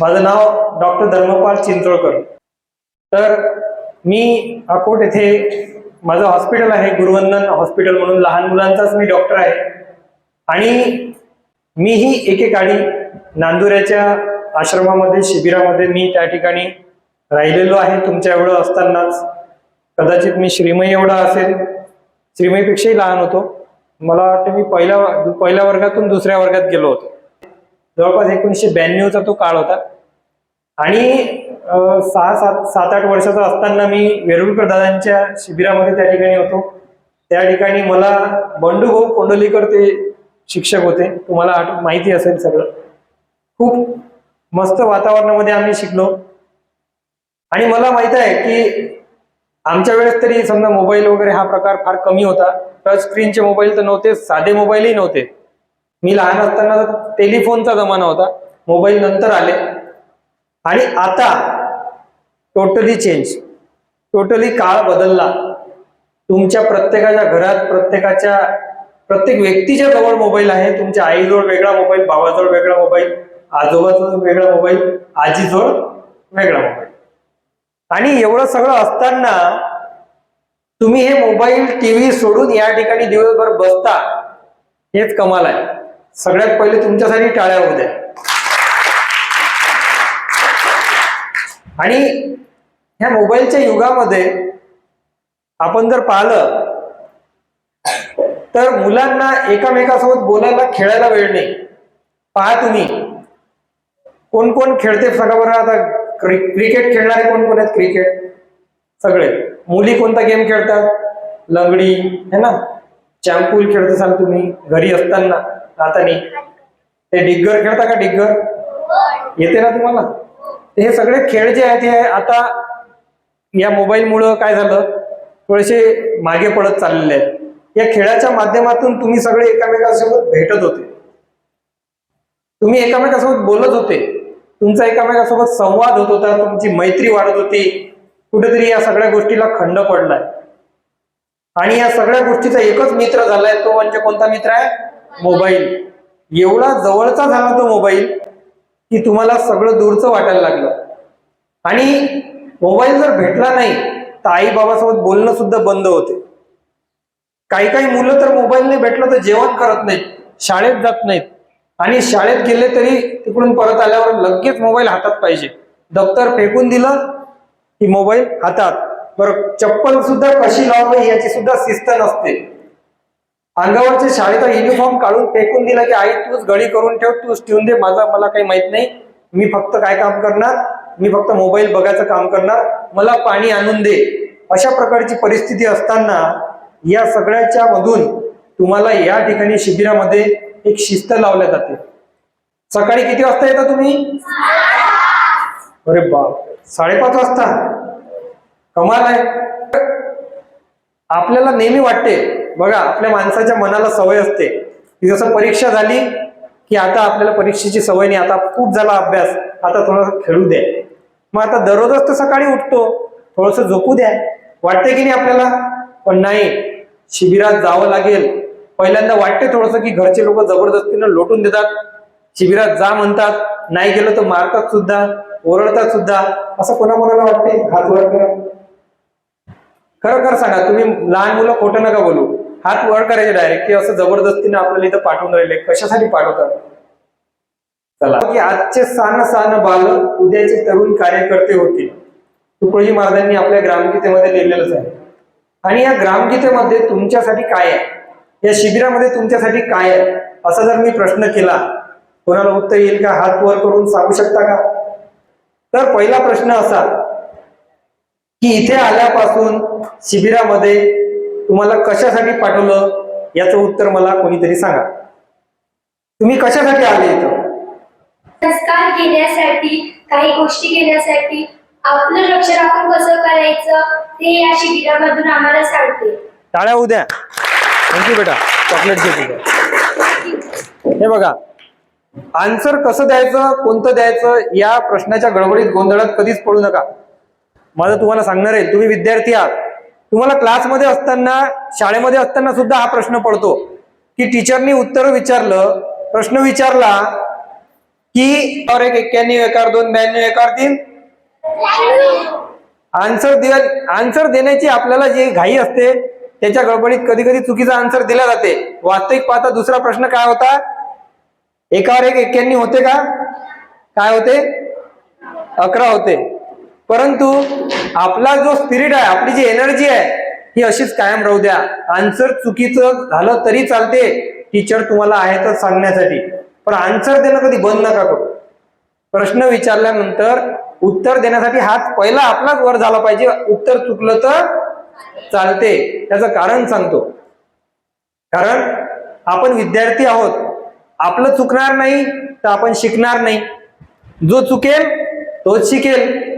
माझं नाव डॉक्टर धर्मपाल चिंचोळकर. तर मी अकोट येथे माझं हॉस्पिटल आहे गुरुवंदन हॉस्पिटल म्हणून लहान मुलांचाच मी डॉक्टर आहे. आणि मीही एकेकाळी नांदुऱ्याच्या आश्रमामध्ये शिबिरामध्ये मी त्या ठिकाणी राहिलेलो आहे. तुमच्या एवढं असतानाच कदाचित मी श्रीमय एवढा असेल. श्रीमयपेक्षाही लहान होतो. मला वाटतं मी पहिल्या पहिल्या वर्गातून दुसऱ्या वर्गात गेलो होतो. जवळपास एकोणीसशे ब्याण्णवचा तो काळ होता. आणि सहा सात सात आठ वर्षाचा असताना मी वेरुळकर दादांच्या शिबिरामध्ये त्या ठिकाणी होतो. त्या ठिकाणी मला बंडू भाऊ कोंडोलीकर ते शिक्षक होते. तुम्हाला आठ माहिती असेल सगळं. खूप मस्त वातावरणामध्ये आम्ही शिकलो. आणि मला माहीत आहे की आमच्या वेळेस तरी समजा मोबाईल वगैरे हा प्रकार फार कमी होता. टच स्क्रीनचे मोबाईल तर नव्हते साधे मोबाईलही नव्हते. मी लहान असताना टेलिफोनचा जमाना होता. मोबाईल नंतर आले. आणि आता टोटली चेंज टोटली काळ बदलला. तुमच्या प्रत्येकाच्या घरात प्रत्येकाच्या प्रत्येक व्यक्तीच्या जवळ मोबाईल आहे. तुमच्या आईजवळ वेगळा मोबाईल भावाजवळ वेगळा मोबाईल आजोबाजवळ वेगळा मोबाईल आजीजवळ वेगळा मोबाईल. आणि एवढं सगळं असताना तुम्ही हे मोबाईल टीव्ही सोडून या ठिकाणी दिवसभर बसता हेच कमाल आहे. सगळ्यात पहिले तुमच्यासाठी टाळ्या होऊ द्या. आणि ह्या मोबाईलच्या युगामध्ये आपण जर पाहिलं तर मुलांना एकामेकासोबत बोलायला खेळायला वेळ नाही. पहा तुम्ही कोण कोण खेळते सगळं बरं आता क्रिकेट खेळणारे कोण कोण आहेत? क्रिकेट. सगळे. मुली कोणता गेम खेळतात? लंगडी. है ना? चॅम्पूल खेळत असाल तुम्ही घरी असताना. आता ते डिग्गर खेळता का डिग्गर? येते ना तुम्हाला? हे सगळे खेळ जे आहेत हे आता या मोबाईल मुळे काय झालं? थोडेसे मागे पडत चाललेले आहेत. या खेळाच्या माध्यमातून तुम्ही सगळे एकामेकासोबत भेटत होते. तुम्ही एकामेकासोबत बोलत होते. तुमचा एकामेकासोबत संवाद होत होता तुमची मैत्री वाढत होती. कुठेतरी या सगळ्या गोष्टीला खंड पडलाय. आणि या सगळ्या गोष्टीचा एकच मित्र झालाय तो म्हणजे कोणता मित्र आहे? मोबाईल. एवढा जवळचा झाला तो मोबाईल की तुम्हाला सगळं दूरचं वाटायला लागलं. आणि मोबाईल जर भेटला नाही तर आई बाबासोबत बोलणं सुद्धा बंद होते. काही काही मुलं तर मोबाईलने भेटलं तर जेवण करत नाहीत शाळेत जात नाहीत. आणि शाळेत गेले तरी तिकडून परत आल्यावर लगेच मोबाईल हातात पाहिजे. दप्तर फेकून दिलं की मोबाईल हातात. बरं चप्पल सुद्धा कशी लावावी याची सुद्धा शिस्त नसते. अंगावरचे शाळेचा युनिफॉर्म काढून फेकून दिला की आई तूच घडी करून ठेव तूच ठेवून दे माझा मला काही माहीत नाही. मी फक्त काय काम करणार? मी फक्त मोबाईल बघायचं काम करणार. मला पाणी आणून दे. अशा प्रकारची परिस्थिती असताना या सगळ्याच्या मधून तुम्हाला या ठिकाणी शिबिरामध्ये एक शिस्त लावल्या जाते. सकाळी किती वाजता येता तुम्ही? अरे बाप साडेपाच वाजता? कमाल आहे. आपल्याला नेहमी वाटते बघा आपल्या माणसाच्या मनाला सवय असते. की जसं परीक्षा झाली की आता आपल्याला परीक्षेची सवय नाही आता खूप झाला अभ्यास आता थोडासा खेळू द्या. मग आता दररोजच तर सकाळी उठतो थोडस झोपू द्या. वाटते की नाही आपल्याला? पण नाही. शिबिरात जावं लागेल. पहिल्यांदा वाटते थोडस की घरचे लोक जबरदस्तीनं लोटून देतात. शिबिरात जा म्हणतात. नाही गेलं तर मारतात सुद्धा ओरडतात सुद्धा. असं कोणाकोणाला वाटते हात वर करा. खरं खरं सांगा तुम्ही लहान मुलं खोटं नका बोलू. हात वर करायचे डायरेक्ट की असं जबरदस्तीने आपल्याला इथं पाठवून राहिले. कशासाठी पाठवतात? चला. की आजचे सान सान बाल उद्याचे तरुण कार्यकर्ते होतील तुकडोजी महाराजांनी आपल्या ग्रामगीतेमध्ये लिहिलेलंच आहे. आणि या ग्रामगीतेमध्ये तुमच्यासाठी काय आहे? या शिबिरामध्ये तुमच्यासाठी काय आहे? असा जर मी प्रश्न केला कोणाला उत्तर येईल का? हात वर करून सांगू शकता का? तर पहिला प्रश्न असा की इथे आल्यापासून शिबिरामध्ये तुम्हाला कशासाठी पाठवलं? याचं उत्तर मला कोणीतरी सांगा. तुम्ही कशासाठी आले इथं? संस्कार घेण्यासाठी काही गोष्टी घेण्यासाठी आपलं लक्ष राखून कसं करायचं ते या शिबिरामधून आम्हाला सांगते. टाळ्या उद्या. थँक्यू बेटा. चॉकलेट घे तुझं. हे बघा. आन्सर कसं द्यायचं कोणतं द्यायचं या प्रश्नाच्या गडबडीत गोंधळात कधीच पडू नका. माझं तुम्हाला सांगणार आहे तुम्ही विद्यार्थी आहात. तुम्हाला क्लासमध्ये असताना शाळेमध्ये असताना सुद्धा हा प्रश्न पडतो. की टीचरनी उत्तर विचारलं प्रश्न विचारला की और एक एक्क्याण्णव एकार दोन ब्याण्णव एकार तीन? आन्सर दे आन्सर देण्याची आपल्याला जी घाई असते त्याच्या गडबडीत कधी कधी चुकीचा आन्सर दिला जाते. वास्तविक पाहता दुसरा प्रश्न काय होता? एकावर एक एक्क्याण्णव होते का? काय होते? अकरा होते. परंतु आपला जो स्पिरिट आहे आपली जी एनर्जी आहे ही अशीच कायम राहू द्या. आन्सर चुकीचं झालं तरी चालते. टीचर तुम्हाला आहे तर सांगण्यासाठी. पण आन्सर देणं कधी बंद नका करू. प्रश्न विचारल्यानंतर उत्तर देण्यासाठी हात पहिला आपलाच वर झाला पाहिजे. उत्तर चुकलं तर चालते. त्याचं कारण सांगतो. कारण आपण विद्यार्थी आहोत. आपलं चुकणार नाही तर आपण शिकणार नाही. जो चुकेल तोच शिकेल.